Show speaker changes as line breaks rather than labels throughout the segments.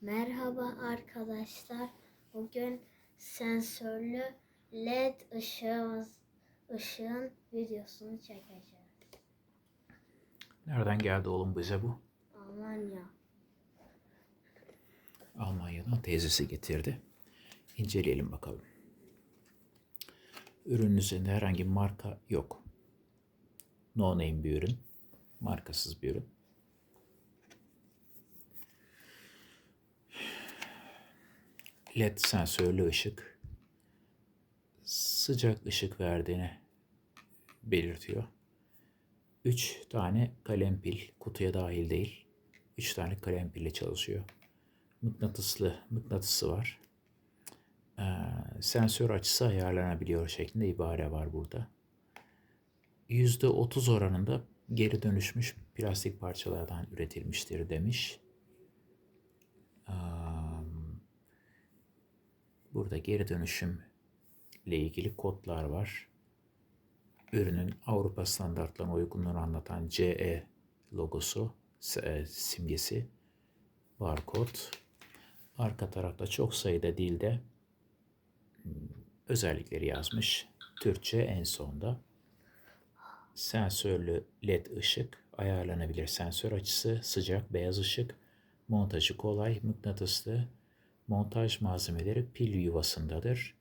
Merhaba arkadaşlar. Bugün sensörlü LED ışığımız, ışığın videosunu çekeceğiz.
Nereden geldi oğlum bize bu?
Almanya.
Almanya'dan teyzesi getirdi. İnceleyelim bakalım. Ürünün üzerinde herhangi bir marka yok. No name bir ürün. Markasız bir ürün. LED sensörlü ışık sıcak ışık verdiğini belirtiyor. 3 tane kalem pil kutuya dahil değil. 3 tane kalem pille çalışıyor. Mıknatıslı mıknatısı var. Ee, sensör açısı ayarlanabiliyor şeklinde ibare var burada. %30 oranında geri dönüşmüş plastik parçalardan üretilmiştir demiş. Burada geri dönüşüm ile ilgili kodlar var. Ürünün Avrupa standartlarına uygunluğunu anlatan CE logosu, e, simgesi, barkod. Arka tarafta çok sayıda dilde hmm, özellikleri yazmış. Türkçe en sonda. Sensörlü led ışık, ayarlanabilir sensör açısı, sıcak beyaz ışık, montajı kolay, mıknatıslı, montaj malzemeleri pil yuvasındadır.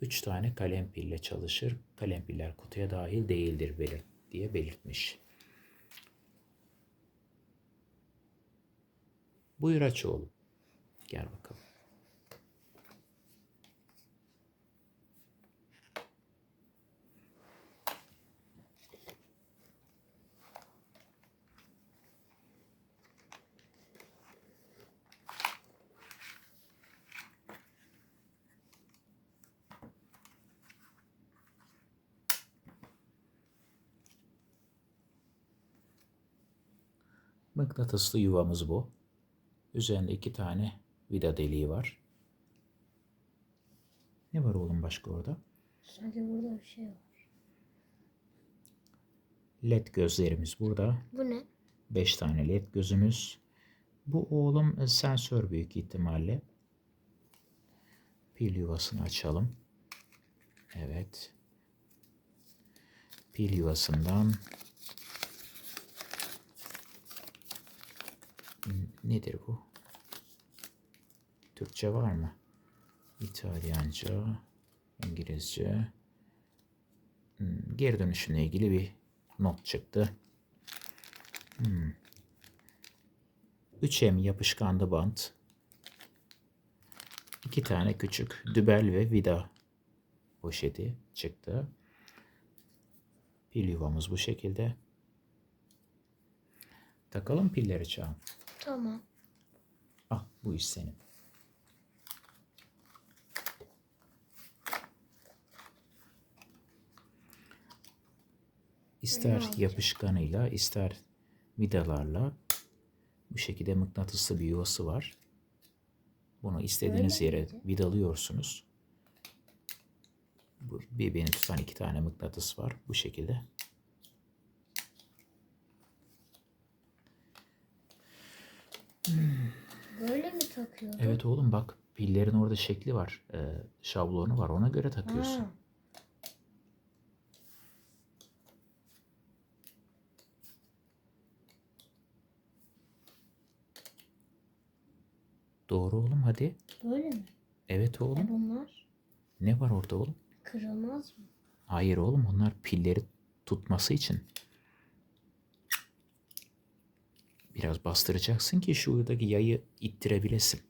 3 tane kalem pille çalışır. Kalem piller kutuya dahil değildir belir diye belirtmiş. Buyur aç oğlum. Gel bakalım. Mıknatıslı yuvamız bu. Üzerinde iki tane vida deliği var. Ne var oğlum başka orada?
Sanki burada bir şey var.
LED gözlerimiz burada.
Bu ne?
5 tane LED gözümüz. Bu oğlum e, sensör büyük ihtimalle. Pil yuvasını açalım. Evet. Pil yuvasından nedir bu? Türkçe var mı? İtalyanca, İngilizce. Hmm, Geri dönüşümle ilgili bir not çıktı. Hmm. 3M yapışkanlı bant. iki tane küçük dübel ve vida poşeti çıktı. Pil yuvamız bu şekilde. Takalım pilleri Çağan.
Tamam.
Ah bu iş senin. İster yapışkanıyla ister vidalarla bu şekilde mıknatıslı bir yuvası var. Bunu istediğiniz
Öyle
yere
miydi?
vidalıyorsunuz. Bu birbirini tutan iki tane mıknatıs var. Bu şekilde.
Takıyordun?
Evet oğlum bak pillerin orada şekli var. Ee, şablonu var. Ona göre takıyorsun.
Ha.
Doğru oğlum hadi.
Böyle mi?
Evet
E
oğlum.
bunlar
Ne var orada oğlum?
kırılmaz mı?
Hayır oğlum onlar pilleri tutması için. Biraz bastıracaksın ki şuradaki yayı ittirebilesin.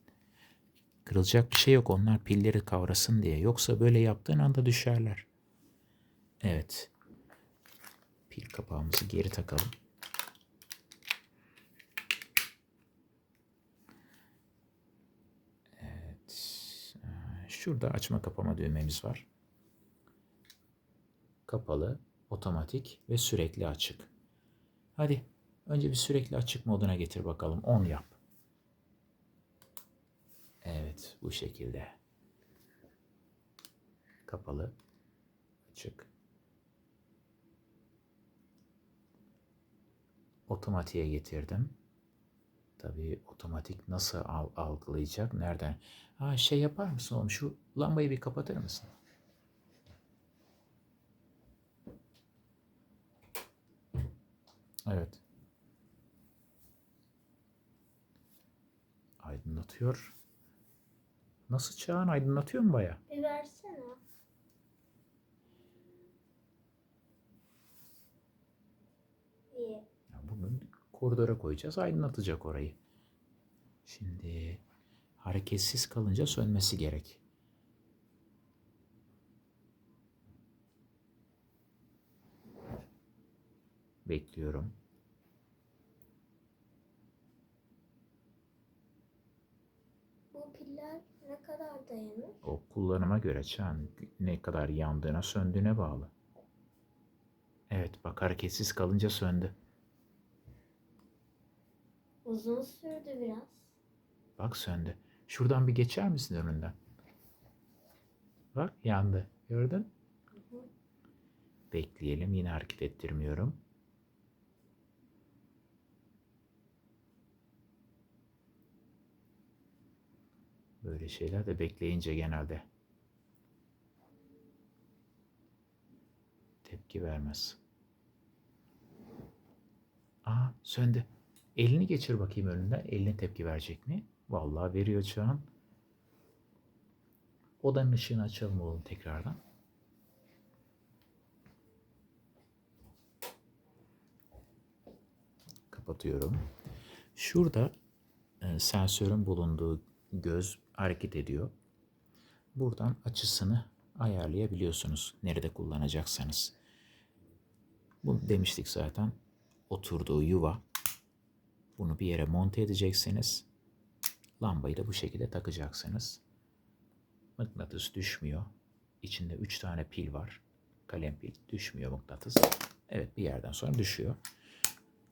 Kırılacak bir şey yok onlar pilleri kavrasın diye. Yoksa böyle yaptığın anda düşerler. Evet. Pil kapağımızı geri takalım. Evet. Şurada açma kapama düğmemiz var kapalı, otomatik ve sürekli açık. Hadi önce bir sürekli açık moduna getir bakalım. 10 yap. Evet bu şekilde. Kapalı, açık. Otomatiğe getirdim. Tabii otomatik nasıl al- algılayacak? Nereden? Ha şey yapar mısın oğlum? Şu lambayı bir kapatır mısın? Evet. Aydınlatıyor. Nasıl Çağan aydınlatıyor mu baya?
Bir versene. İyi.
Ya bunu koridora koyacağız. Aydınlatacak orayı. Şimdi hareketsiz kalınca sönmesi gerek. Bekliyorum.
Bu piller ne kadar dayanır?
O kullanıma göre çan ne kadar yandığına söndüğüne bağlı. Evet bak hareketsiz kalınca söndü.
Uzun sürdü biraz.
Bak söndü. Şuradan bir geçer misin önünden? Bak yandı. Gördün?
hı.
Bekleyelim. Yine hareket ettirmiyorum. Böyle şeyler de bekleyince genelde tepki vermez. Aa söndü. Elini geçir bakayım önünden. Eline tepki verecek mi? Vallahi veriyor şu an. Odanın ışığını açalım oğlum tekrardan. Kapatıyorum. Şurada e, sensörün bulunduğu göz hareket ediyor. Buradan açısını ayarlayabiliyorsunuz. Nerede kullanacaksanız. Bu demiştik zaten. Oturduğu yuva. Bunu bir yere monte edeceksiniz. Lambayı da bu şekilde takacaksınız. Mıknatıs düşmüyor. İçinde 3 tane pil var. Kalem pil düşmüyor mıknatıs. Evet bir yerden sonra düşüyor.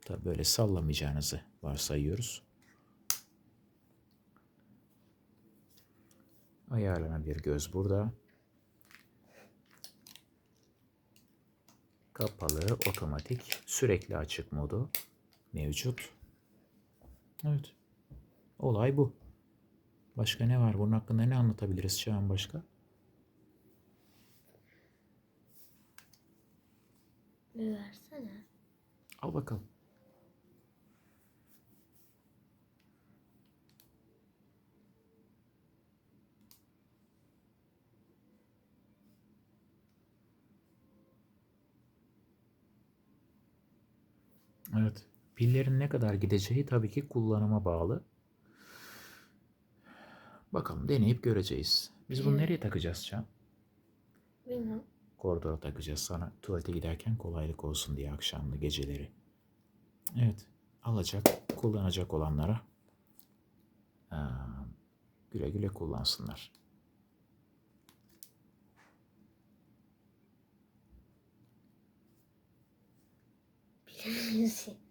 Tabi böyle sallamayacağınızı varsayıyoruz. Ayarlanan bir göz burada. Kapalı, otomatik, sürekli açık modu mevcut. Evet. Olay bu. Başka ne var? Bunun hakkında ne anlatabiliriz Çağan başka?
Bir versene.
Al bakalım. Evet. Pillerin ne kadar gideceği tabii ki kullanıma bağlı. Bakalım deneyip göreceğiz. Biz bunu
Evet.
nereye takacağız Can?
Bilmem.
Koridora takacağız sana tuvalete giderken kolaylık olsun diye akşamlı geceleri. Evet. Alacak, kullanacak olanlara eee, güle güle kullansınlar.
行行行。